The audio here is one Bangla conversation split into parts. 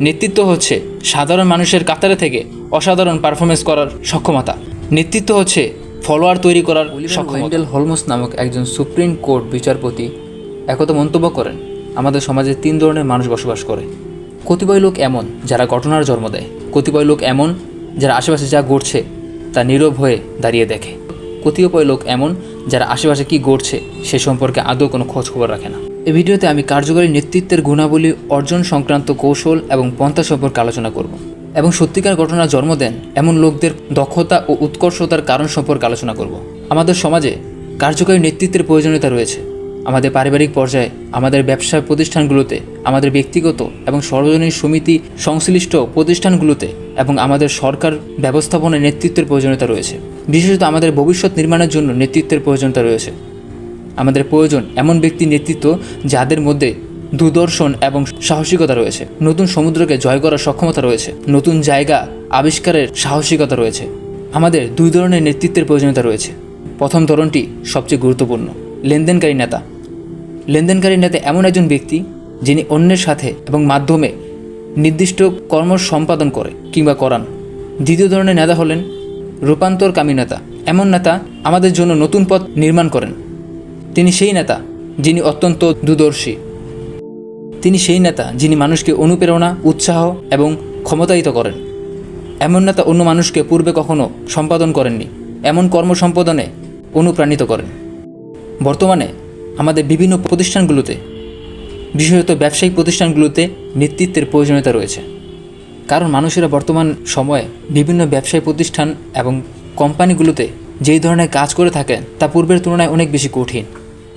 নেতৃত্ব হচ্ছে সাধারণ মানুষের কাতারে থেকে অসাধারণ পারফরমেন্স করার সক্ষমতা। নেতৃত্ব হচ্ছে ফলোয়ার তৈরি করার সক্ষমতা। হলমোস নামক একজন সুপ্রিম কোর্ট বিচারপতি একথা মন্তব্য করেন আমাদের সমাজে তিন ধরনের মানুষ বসবাস করে। কতিপয় লোক এমন যারা ঘটনার জন্ম দেয় কতিপয় লোক এমন যারা আশেপাশে যা ঘটছে তা নীরব হয়ে দাঁড়িয়ে দেখে। কতিপয় লোক এমন যারা আশেপাশে কি ঘটছে সে সম্পর্কে আদৌ কোনো খোঁজ খবর রাখে না। এই ভিডিওতে আমি কার্যকরী নেতৃত্বের গুণাবলী, অর্জন সংক্রান্ত কৌশল এবং পন্থা সম্পর্কে আলোচনা করব এবং সত্যিকার ঘটনা জন্ম দেন এমন লোকদের দক্ষতা ও উৎকর্ষতার কারণ সম্পর্কে আলোচনা করব। আমাদের সমাজে কার্যকরী নেতৃত্বের প্রয়োজনীয়তা রয়েছে। আমাদের পারিবারিক পর্যায়ে, আমাদের ব্যবসা প্রতিষ্ঠানগুলোতে, আমাদের ব্যক্তিগত এবং সর্বজনীন সমিতি সংশ্লিষ্ট প্রতিষ্ঠানগুলোতে এবং আমাদের সরকার ব্যবস্থাপনায় নেতৃত্বের প্রয়োজনীয়তা রয়েছে। বিশেষত আমাদের ভবিষ্যৎ নির্মাণের জন্য নেতৃত্বের প্রয়োজনীয়তা রয়েছে। আমাদের প্রয়োজন এমন ব্যক্তি নেতৃত্ব যাদের মধ্যে দূরদর্শন এবং সাহসিকতা রয়েছে। নতুন সমুদ্রকে জয় করার সক্ষমতা রয়েছে। নতুন জায়গা আবিষ্কারের সাহসিকতা রয়েছে। আমাদের দুই ধরনের নেতৃত্বের প্রয়োজনীয়তা রয়েছে। প্রথম ধরনটি সবচেয়ে গুরুত্বপূর্ণ, লেনদেনকারী নেতা। লেনদেনকারী নেতা এমন একজন ব্যক্তি যিনি অন্যের সাথে এবং মাধ্যমে নির্দিষ্ট কর্ম সম্পাদন করে কিংবা করান। দ্বিতীয় ধরনের নেতা হলেন রূপান্তরকামী নেতা। এমন নেতা আমাদের জন্য নতুন পথ নির্মাণ করেন। তিনি সেই নেতা যিনি অত্যন্ত দূরদর্শী। তিনি সেই নেতা যিনি মানুষকে অনুপ্রেরণা, উৎসাহ এবং ক্ষমতায়িত করেন। এমন নেতা অন্য মানুষকে পূর্বে কখনো সম্পাদন করেননি, এমন কর্ম সম্পাদনে অনুপ্রাণিত করেন। বর্তমানে আমাদের বিভিন্ন প্রতিষ্ঠানগুলোতে, বিশেষত ব্যবসায়িক প্রতিষ্ঠানগুলোতে নেতৃত্বের প্রয়োজনীয়তা রয়েছে। কারণ মানুষেরা বর্তমান সময়ে বিভিন্ন ব্যবসায়ী প্রতিষ্ঠান এবং কোম্পানিগুলোতে যেই ধরনের কাজ করে থাকেন, তা পূর্বের তুলনায় অনেক বেশি কঠিন।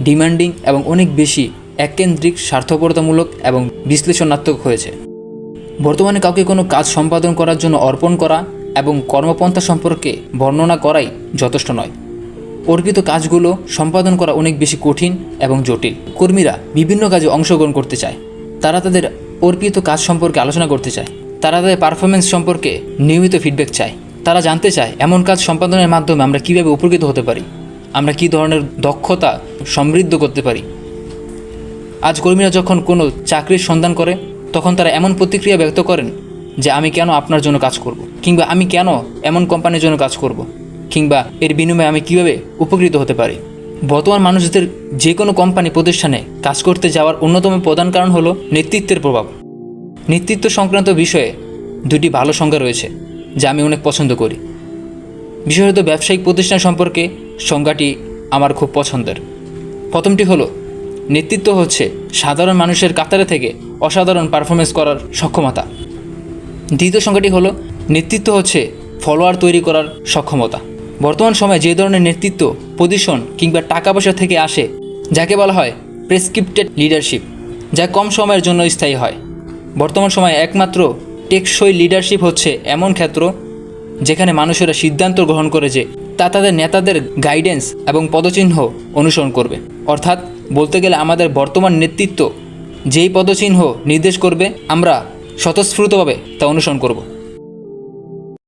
ডিমান্ডিং এবং অনেক বেশি এককেন্দ্রিক, স্বার্থপরতামূলক এবং বিশ্লেষণাত্মক হয়েছে। বর্তমানে কাউকে কোনো কাজ সম্পাদন করার জন্য অর্পণ করা এবং কর্মপন্থা সম্পর্কে বর্ণনা করাই যথেষ্ট নয়। অর্পিত কাজগুলো সম্পাদন করা অনেক বেশি কঠিন এবং জটিল। কর্মীরা বিভিন্ন কাজে অংশগ্রহণ করতে চায়। তারা তাদের অর্পিত কাজ সম্পর্কে আলোচনা করতে চায়। তারা তাদের পারফরমেন্স সম্পর্কে নিয়মিত ফিডব্যাক চায়। তারা জানতে চায়, এমন কাজ সম্পাদনের মাধ্যমে আমরা কীভাবে উপকৃত হতে পারি? আমরা কী ধরনের দক্ষতা সমৃদ্ধ করতে পারি আজ কর্মীরা যখন কোনো চাকরির সন্ধান করে, তখন তারা এমন প্রতিক্রিয়া ব্যক্ত করেন যে আমি কেন আপনার জন্য কাজ করব। কিংবা আমি কেন এমন কোম্পানির জন্য কাজ করব। কিংবা এর বিনিময়ে আমি কীভাবে উপকৃত হতে পারি বর্তমান মানুষদের যে কোনো কোম্পানি প্রতিষ্ঠানে কাজ করতে যাওয়ার অন্যতম প্রধান কারণ হলো নেতৃত্বের প্রভাব নেতৃত্ব সংক্রান্ত বিষয়ে দুটি ভালো সংজ্ঞা রয়েছে, যা আমি অনেক পছন্দ করি বিশেষত ব্যবসায়িক প্রতিষ্ঠান সম্পর্কে সংজ্ঞাটি আমার খুব পছন্দের প্রথমটি হলো, নেতৃত্ব হচ্ছে সাধারণ মানুষের কাতারে থেকে অসাধারণ পারফরমেন্স করার সক্ষমতা। দ্বিতীয় সংখ্যাটি হলো, নেতৃত্ব হচ্ছে ফলোয়ার তৈরি করার সক্ষমতা। বর্তমান সময়ে যে ধরনের নেতৃত্ব পজিশন কিংবা টাকা পয়সা থেকে আসে, যাকে বলা হয় প্রেসক্রিপ্টেড লিডারশিপ যা কম সময়ের জন্য স্থায়ী হয়। বর্তমান সময়ে একমাত্র টেকসই লিডারশিপ হচ্ছে এমন ক্ষেত্র, যেখানে মানুষেরা সিদ্ধান্ত গ্রহণ করে যে তা তাদের নেতাদের গাইডেন্স এবং পদচিহ্ন অনুসরণ করবে। অর্থাৎ বলতে গেলে আমাদের বর্তমান নেতৃত্ব যেই পদচিহ্ন নির্দেশ করবে, আমরা স্বতঃস্ফূর্তভাবে তা অনুসরণ করব।